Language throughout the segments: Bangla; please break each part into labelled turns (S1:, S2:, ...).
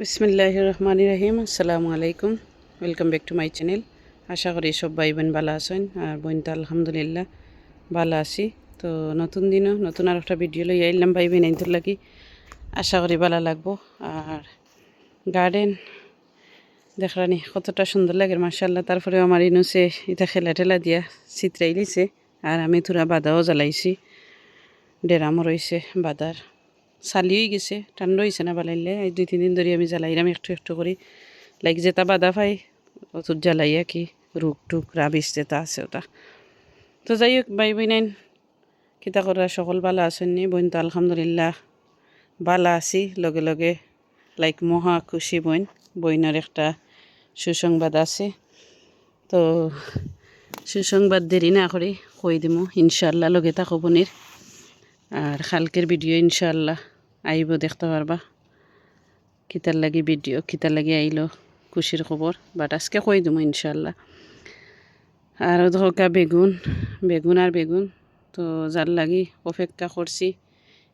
S1: বিসমিল্লাহ রহমান রহিম আসসালামু আলাইকুম, welcome back to my channel. আশা করি সব ভাই বোন ভালো আছেন, আর বোন তো আলহামদুলিল্লাহ ভালো আছি। তো নতুন দিনও, নতুন আর একটা ভিডিও লই আইলাম ভাই বোন আইনতোর লাগি। আশা করি ভালো লাগবো। আর গার্ডেন দেখরানি কতটা সুন্দর লাগে মার্শাল্লাহ তারপরে আমার ইনুসে এটা খেলা ঠেলা দিয়া চিত্রাই লিছে আর আমি তোরা বাধাও জ্বালাইছি। ডেরামও রয়েছে বাদার। চালি হয়ে গেছে ঠান্ডা হয়েছে না বালাইলে এই দুই, তিন দিন ধরে আমি জ্বালাইলাম একটু একটু করে লাইক যেটা বাধা পাই অতুর জ্বালাইয়া কি রুক টুক রাবিস যেটা আছে ওটা। তো যাই হোক বাই বইনাইন কিতা করা সকল বালা আছেননি বোন তো আলহামদুলিল্লাহ বালা আছি। লগে লগে লাইক মহা খুশি বইন বইনের একটা সুসংবাদ আছে। তো সুসংবাদ দেরি না করে কই দিমু ইনশাল্লাহ লগে থাকো বোনের আর কালকের ভিডিও ইনশাল্লাহ আইব, দেখতে পারবা। কিতার লাগি ভিডিও, কিতার লাগি আইলো, খুশির খবর। বাট আজকে কই দিমু ইনশাল্লাহ আর ধোকা, বেগুন বেগুন আর বেগুন। তো যার লাগি অপেক্ষা করছি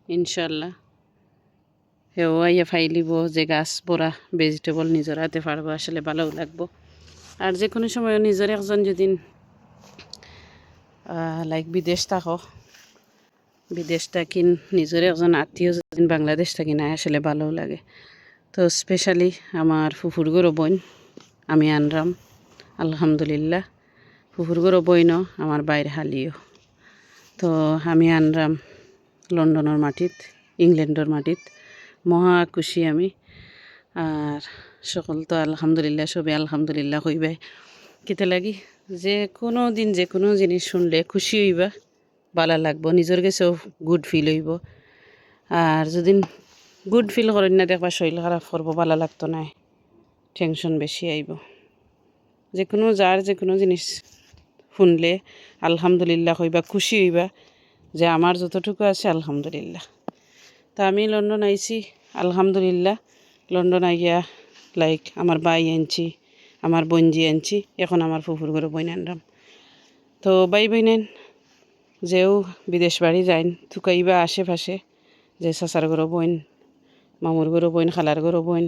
S1: ইনশাল্লাহ হেও আইয়া ফাইলিব যে গাছ, বড়া ভেজিটেবল নিজের হাতে পারব, আসলে ভালোও লাগবো। আর যে কোনো সময় নিজের একজন যদি লাইক বিদেশ থাকো, বিদেশ থাকি নিজের একজন আত্মীয় বাংলাদেশ থাকি না আসলে ভালোও লাগে। তো স্পেশালি আমার ফুফুর গরো বোন, আমি আনরাম, আলহামদুলিল্লাহ। ফুফুর গরো বইনও আমার বাইরে হালিও। তো আমি আনরাম, লন্ডনের মাটিত, ইংল্যান্ডর মাটিত। মহা খুশি আমি। আর সকল তো আলহামদুলিল্লাহ, সবে আলহামদুলিল্লাহ হইবে। কিতে লাগি? যে কোনো দিন যে কোনো জিনিস শুনলে খুশি হইবা, ভালো লাগবো, নিজের কাছেও গুড ফিল হইব। আর যদি গুড ফিল করেন না, দেখবা শরীর খারাপ করব, ভালো লাগতো না। টেনশন বেশি আইব। যে কোনো যার যে কোনো জিনিস শুনলে আলহামদুলিল্লাহ হইবা, খুশি হইবা যে আমার যতটুকু আছে আলহামদুলিল্লাহ। তা আমি লন্ডন আইছি, আলহামদুলিল্লাহ। লন্ডন আইয়া লাইক আমার বাই আনছি, আমার বঞ্জি আনছি, এখন আমার ফুফুর ঘরে বইন আনলাম। তো বাই বইনেন যেও বিদেশ বাড়ি যাইন, থুকাইবা আশেপাশে। যে চাচার ঘর বইন মামুর ঘর বইন খালার ঘর বইন।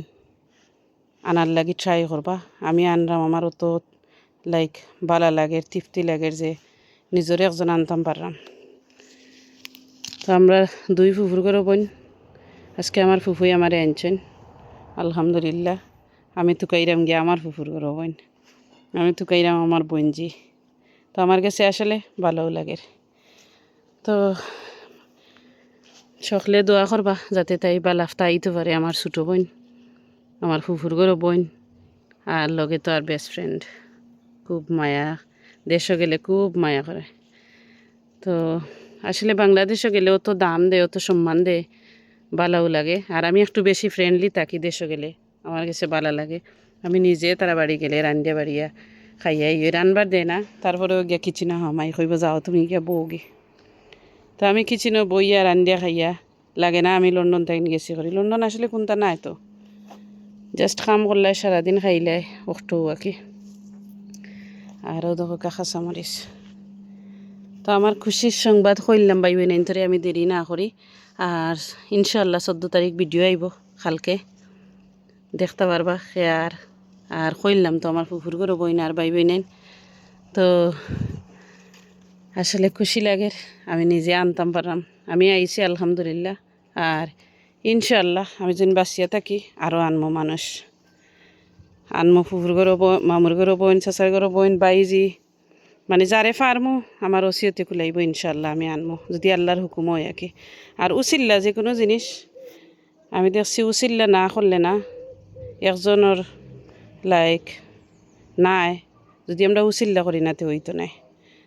S1: আনার লাগি ট্রাই করবা আমি আনলাম আমার অত লাইক বালা লাগে তৃপ্তি লাগে যে নিজরে একজন আনতাম পারলাম তো আমরা দুই ফুফুর ঘর বইন। আজকে আমার ফুফুই আমারে আনছেন। আলহামদুলিল্লাহ, আমি তুকাইরাম গিয়ে আমার ফুফুর ঘর বইন। আমি তুকাইরাম আমার বোনজি তো আমার কাছে আসলে ভালোও লাগে তো সকলে দোয়া করবা যাতে তাই বা লাফতা আইতে পারে আমার ছোটো বোন, আমার ফুফুর ঘরও বোন, আর লগে তো আর বেস্ট ফ্রেন্ড খুব মায়া দেশও গেলে খুব মায়া করে। তো আসলে বাংলাদেশও গেলে অত দাম দেয়, অত সম্মান দেয় ভালোও লাগে। আর আমি একটু বেশি ফ্রেন্ডলি থাকি দেশও গেলে, আমার কাছে বালা লাগে। আমি নিজে তারা বাড়ি গেলে রান্ধিয়া বাড়িয়া খাইয়া ইয়ে রানবার দেয় না, তারপরেও গিয়া কিচিনা হামাই কইব, যাও তুমি গিয়া বউগে। তো আমি কিচিনো বইয়া রান্ধিয়া খাইয়া? লাগে না, আমি লন্ডন থেকে গেছি করি। লন্ডন আসলে কোনটা নাই তো। জাস্ট কাম করলাই সারাদিন খাইলাই, অক্টো কি। আরও দেখো কাকা চামরিস তো আমার খুশির সংবাদ কইলাম বাই বেনাইন ধরে আমি দেরি না করি। আর ইনশাল্লাহ চোদ্দ তারিখ ভিডিও আইব কালকে। দেখতে পারবা আর আর কইলাম তো আমার ফুফুর করে বই না আর বাই বইনেন তো আসলে খুশি লাগে। আমি নিজে আনতাম পারলাম। আমি আইছি, আলহামদুলিল্লাহ। আর ইনশাল্লাহ আমি যেন বাঁচিয়া থাকি আরও আনমো মানুষ। আনমো ফুফুর ঘরও মামুর ঘরও বইন চাচার ঘরও বইন বাইজি। মানে যারে ফার্মো, আমার ওসিয়তে খুলাইব ইনশাল্লাহ আমি আনমো। যদি আল্লাহর হুকুম হয় আর কি। আর উচিল্লা যে কোনো জিনিস, আমি দেখছি উচিল্লা না করলে না, একজনের লাইক নাই। যদি আমরা উচিল্লা করি না, তো হইতো নাই।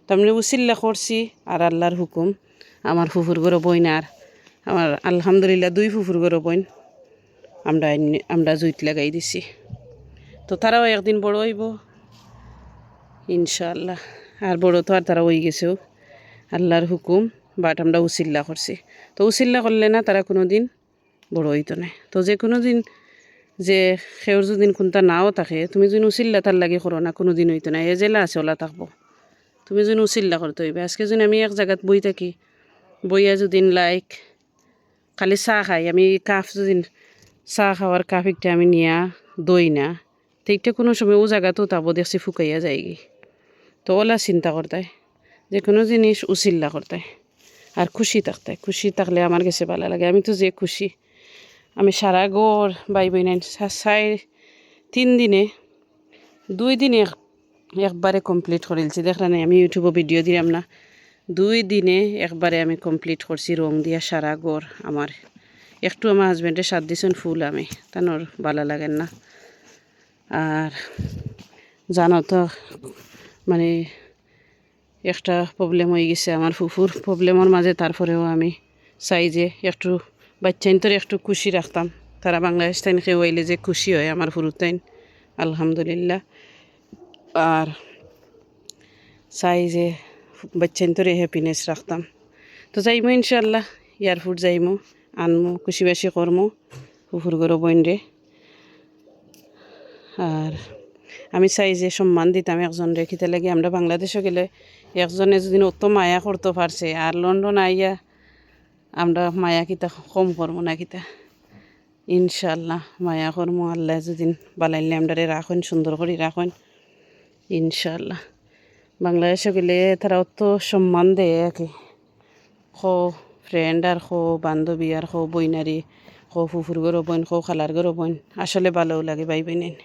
S1: তো আমি উচিল্লা করছি, আর আল্লাহর হুকুম, আমার ফুফুর ঘরও বইন আর আমার আলহামদুলিল্লাহ দুই ফুফুর ঘরও বইন, আমরা আমরা জুইত লাগাই দিছি। তো তারাও একদিন বড় হইব ইনশাল্লাহ আর বড় তো আর তারা হয়ে গেছেও, আল্লাহর হুকুম, বাট আমরা উচিল্লা করছি। তো উচিল্লা করলে না তারা কোনো দিন বড় হইতো না। তো যে কোনো দিন যে সেওর যদি কোনটা নাও থাকে, তুমি যদি উচিল্লা তার লাগে করো না কোনো দিন হইতো না। এ জেলা আছে, ওলা থাকব। তুমি যদি উচিল্লা করতে হইবে। আজকে যদি আমি এক জায়গাত বই থাকি, বইয়া যদি লাইক, খালি চাহ খাই। আমি কাফ যদি চা খাওয়ার কাফ একটা আমি নিয়া দই না ঠিকটা কোনো সময় ও জায়গাতেও তাবো দেখছি ফুকাইয়া যায়গি তো ওলা চিন্তা করতায় যে কোনো জিনিস উচিল্লা করতায় আর খুশি থাকতায় খুশি থাকলে আমার কাছে ভালো লাগে। আমি তো যে খুশি, আমি সারা গড় বাই বই নাই চাই তিন দিনে, দুই দিনে একবারে কমপ্লিট করিলছি দেখলা নাই, আমি ইউটিউবে ভিডিও দিলাম না। দুই দিনে একবারে আমি কমপ্লিট করছি রং দিয়া সারা গড় আমার। একটু আমার হাজব্যান্ডে সাত দিছেন ফুল আমি তানোর ভালো লাগেন না। আর জানো তো মানে একটা প্রবলেম হয়ে গেছে আমার ফুফুর প্রবলেমের মাঝে, তারপরেও আমি চাই যে একটু বাচ্চাইন তোর একটু খুশি রাখতাম। তারা বাংলাদেশ তাইন খেয়ে যে খুশি হয় আমার ফুরুতাইন আলহামদুলিল্লাহ। আর চাই যে তো তোরে হ্যাপিনেস রাখতাম। তো যাইমো ইনশাল্লাহ এয়ারপোর্ট যাইমো, আনমো খুশি বাসি করমো ফুফুর গরো বইন রে। আর আমি চাই যে সম্মান দিতাম একজন রেখিতে লাগে আমরা বাংলাদেশে গেলে একজনে যদি অত মায়া করতে পারছে, আর লন্ডন আইয়া আমরা মায়া কিতা কম করব না কিতা। ইনশাল্লাহ মায়া করব আল্লাহ যদি বালাইলে আমরা রাখেন, সুন্দর করে রাখেন। ইনশাল্লাহ বাংলাদেশে গেলে তারা অত সম্মান দেয় আর কি খো ফ্রেন্ড আর খো বান্ধবী আর খো বইনারি খো ফুফুর গরো বোন খো খালার গরো বোন আসলে ভালোও লাগে ভাই বোনেন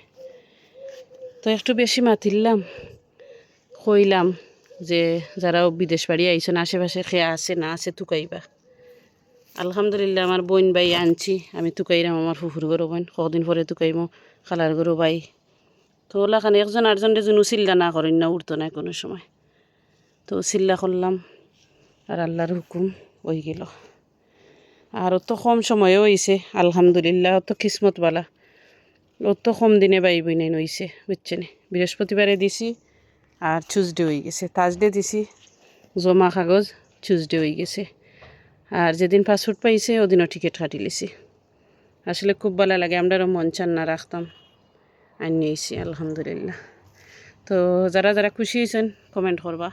S1: তো একটু বেশি মাতিলাম, কইলাম যে যারা বিদেশ বাড়ি আইসেন আশেপাশে খেয়া আছে, না আছে তুকাইবা। আলহামদুলিল্লাহ আমার বোন ভাই আনছি, আমি তুকাইরাম আমার ফুফুর গরো বোন কদিন পরে তুকাইমো, খালার গরো ভাই। তো ওলাখানে একজন আরেকজন যেন চিল্লা না করেন না উঠতো না কোনো সময়। তো চিল্লা করলাম, আর আল্লাহর হুকুম ওই গেল। আর অত কম সময়েও হয়েছে আলহামদুলিল্লাহ, অত কিসমত বালা। অত কম দিনে বাই বই নাই নইছে বুঝছেন? বৃহস্পতিবারে দিছি, আর চুজডে হয়ে গেছে। থার্সডে দিছি, জমা কাগজ চুজডে হয়ে গেছে। আর যেদিন পাসপোর্ট পাইছে, ওদিনও টিকিট কাটি লিছি। আসলে খুব ভালো লাগে আমরাও মন চান না রাখতাম। আনিয়েছি আলহামদুলিল্লাহ তো যারা যারা খুশি হয়েছেন কমেন্ট করবা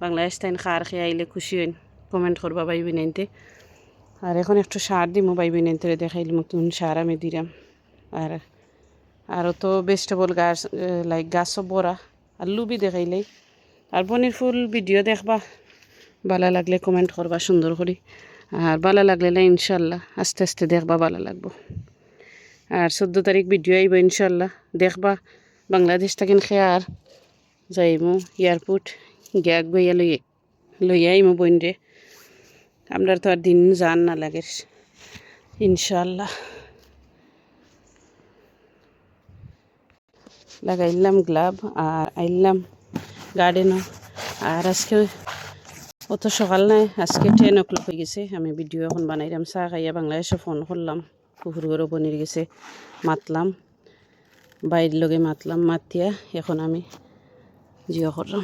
S1: বাংলাদেশ তাইন খার খেয়ে আইলে খুশি হইন কমেন্ট করবা বাই বিনাইনতে আর এখন একটু সার দিমো বাই বিনাইনতে দেখাইলি নতুন সার আমি দিলাম আর আরও তো ভেজিটেবল গাছ লাইক গাছও বড়া আর লুবি দেখাইলেই আর পনির ফুল ভিডিও দেখবা ভালো লাগলে কমেন্ট করবা সুন্দর করে আর ভালো লাগলে ইনশাল্লাহ আস্তে আস্তে দেখবা ভালো লাগবো আর চোদ্দ তারিখ ভিডিও আইব ইনশাল্লাহ দেখবা বাংলাদেশ থাকেন খেয়ার। যাইমু এয়ারপোর্ট গ্যাগ বইয়া লই লইয়া আইমু বইন রে আমরা তো আর দিন যান না লাগে ইনশাল্লাহ লাগাইলাম গ্লাভ আর আইলাম গার্ডেনও আর আজকে অত সকাল নাই, আজকে টেন ও ক্লক হয়ে গেছে। আমি ভিডিও এখন বানাইলাম, চা খাইয়া বাংলাদেশে ফোন করলাম। কুকুর গরু বনির গেছে। মাতলাম। বাইর লগে মাতলাম। মাতিয়া এখন আমি জিও করলাম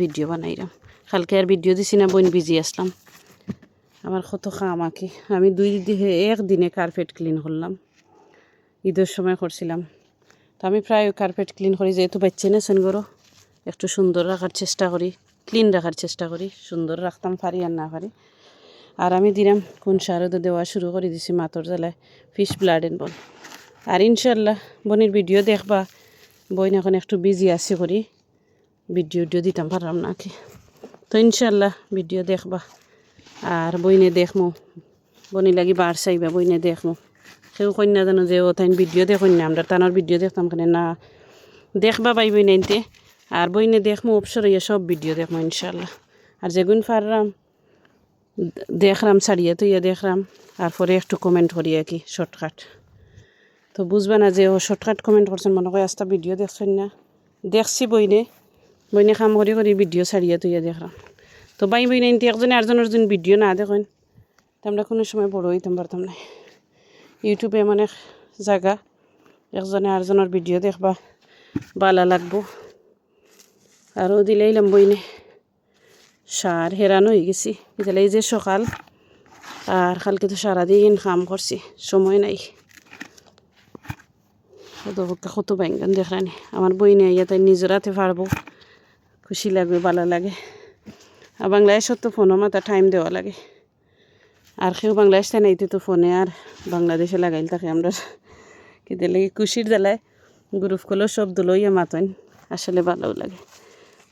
S1: ভিডিও বানাইলাম কালকে আর ভিডিও দিছি না, বইন বিজি আসলাম আমার কত কাম আঁকি। আমি দুই দিনে একদিনে কার্পেট ক্লিন করলাম ঈদের সময় করছিলাম তো আমি প্রায় কার্পেট ক্লিন করি যেহেতু বাচ্চা না সেন করো একটু সুন্দর রাখার চেষ্টা করি ক্লিন রাখার চেষ্টা করি সুন্দর রাখতাম পারি আর না পারি আর আমি দিলাম কোন সারও দেওয়া শুরু করে দিছি মাতর জ্বালায়। ফিশ ব্লাড বল আর ইনশাল্লাহ বনির ভিডিও দেখবা। বইন এখন একটু বিজি আছি করি। ভিডিও উডিও দিতাম, পারলাম নাকি তো ইনশাল্লাহ ভিডিও দেখবা। আর বইনে দেখমো। বনি লাগি বার চাইবা, বইনে দেখমো। সেও কন্যা জানো যে ও তাই ভিডিও দেখুন না আমরা তানোর ভিডিও দেখতাম কেন না। দেখবা পাই বইনাইতে আর বইনে দেখমো, অবসর সব ভিডিও দেখমো ইনশাল্লাহ আর যেগুন পারলাম দেখলাম ছাড়িয়ে তো ইয়ে দেখলাম আর পরে একটু কমেন্ট করি আর কি শর্টকাট তো বুঝবা না যে ও শর্টকাট কমেন্ট করছেন, মনে করে আস্তা ভিডিও দেখছেন না। দেখছি বইনে। বইনে কাম করি করি ভিডিও ছাড়িয়ে তো ইয়ে দেখলাম তো বাই বইনে ইনতে একজনে আরেকজনের যদি ভিডিও না দেখেন, তো কোনো সময় বড় হইতাম পারতাম না। ইউটিউবে এক জায়গা একজনে আরেকজনের ভিডিও দেখবা ভালো লাগবো। আরও দিলেইলাম বইনে। সার হেরানো হয়ে গেছি এতালে এই যে সকাল আর কালকে তো সারাদিন কাম করছি সময় নাই দোকা কত ব্যাঙ্গান দেখরানি আমার বইনে আইয়া তাই নিজরাতে পারব খুশি লাগবে ভালো লাগে আর বাংলাদেশত তো ফোনও মাথা টাইম দেওয়া লাগে আর কেউ বাংলাদেশ তাই নাইতে তো ফোনে আর বাংলাদেশে লাগাইল থাকে আমরা কিন্তু লাগে খুশির জ্বালায় গ্রুপ কলেও সব দলইয়া মাতন আসলে ভালোও লাগে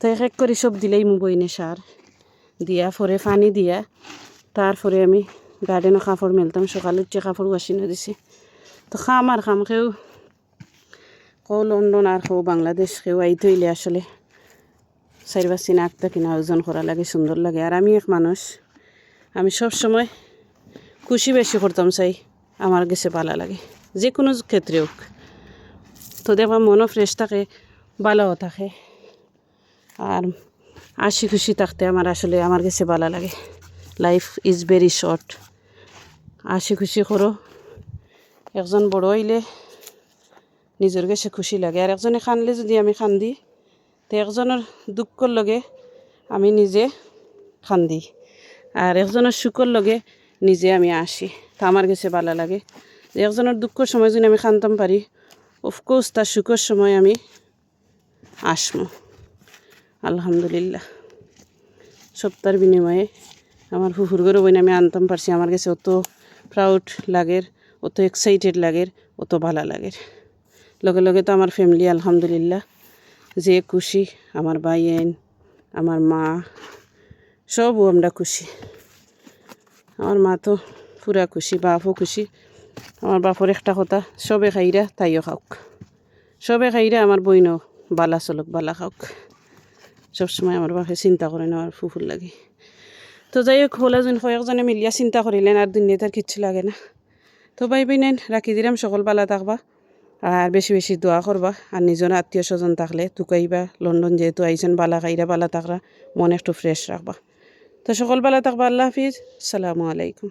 S1: তো এক এক করে সব দিলেই বইনে সার দিয়া পরে পানি দিয়া। তারপরে আমি গার্ডেনও কাপড় মেলতাম সকালে উঠে কাপড় ওয়াশিনে দিছি। তো খাম আর খাম কেউ কেউ লন্ডন আর কেউ বাংলাদেশ কেউ আইতে হইলে আসলে চারিবার চিনা আঁকতা কিনা ওজন করা লাগে সুন্দর লাগে। আর আমি এক মানুষ আমি সব সময় খুশি বেশি করতাম চাই আমার গেছে ভালো লাগে। যে কোনো ক্ষেত্রে হোক তো দেখবা মনও ফ্রেশ থাকে ভালোও থাকে। আর হাসি খুশি থাকতে আমার আসলে আমার কাছে ভালো লাগে। লাইফ ইজ ভেরি শর্ট হাসি খুশি করো। একজন বড় হইলে নিজের কাছে খুশি লাগে। আর একজনে খানলে যদি আমি খান্দি তো একজনের দুঃখর লগে আমি নিজে খান্দি আর একজনের সুখর লগে নিজে আমি আসি। তা আমার কাছে ভালো লাগে। একজনের দুঃখর সময় যদি আমি খানতাম পারি অফকোর্স তার সুখের সময় আমি আসমো আলহামদুলিল্লাহ। সপ্তাহের বিনিময়ে আমার ফুফুর করে বইন আমি আনতাম পারছি। আমার কাছে অত প্রাউড লাগের, অত এক্সাইটেড লাগের, অত ভালো লাগের। লগে লগে তো আমার ফ্যামিলি আলহামদুলিল্লাহ যে খুশি, আমার বাইয়েন আমার মা, সবও আমরা খুশি। আমার মা তো পুরা খুশি, বাপও খুশি। আমার বাপর একটা কথা, সবে খাইরা তাইও খাওক। সবে খাইরা আমার বইনও বালা চলক, বালা খাওক। সবসময় আমার বাপে চিন্তা করে না আমার ফুফুর লাগে। তো যাই হোক হলা যোন কয়েকজনে মিলিয়া চিন্তা করিলেন, আর দুনিয়াতে আর কিচ্ছু লাগে না। তো ভাই নেন রাখি দিলাম সকল বালা থাকবা, আর বেশি বেশি দোয়া করবা, আর নিজের আত্মীয় স্বজন থাকলে তুকাইবা, লন্ডন যেহেতু আইছেন, বালা খাইরা বালা থাকরা, মন একটু ফ্রেশ রাখবা। তো সকল বালা থাকবা, আল্লাহ হাফিজ, সালামু আলাইকুম।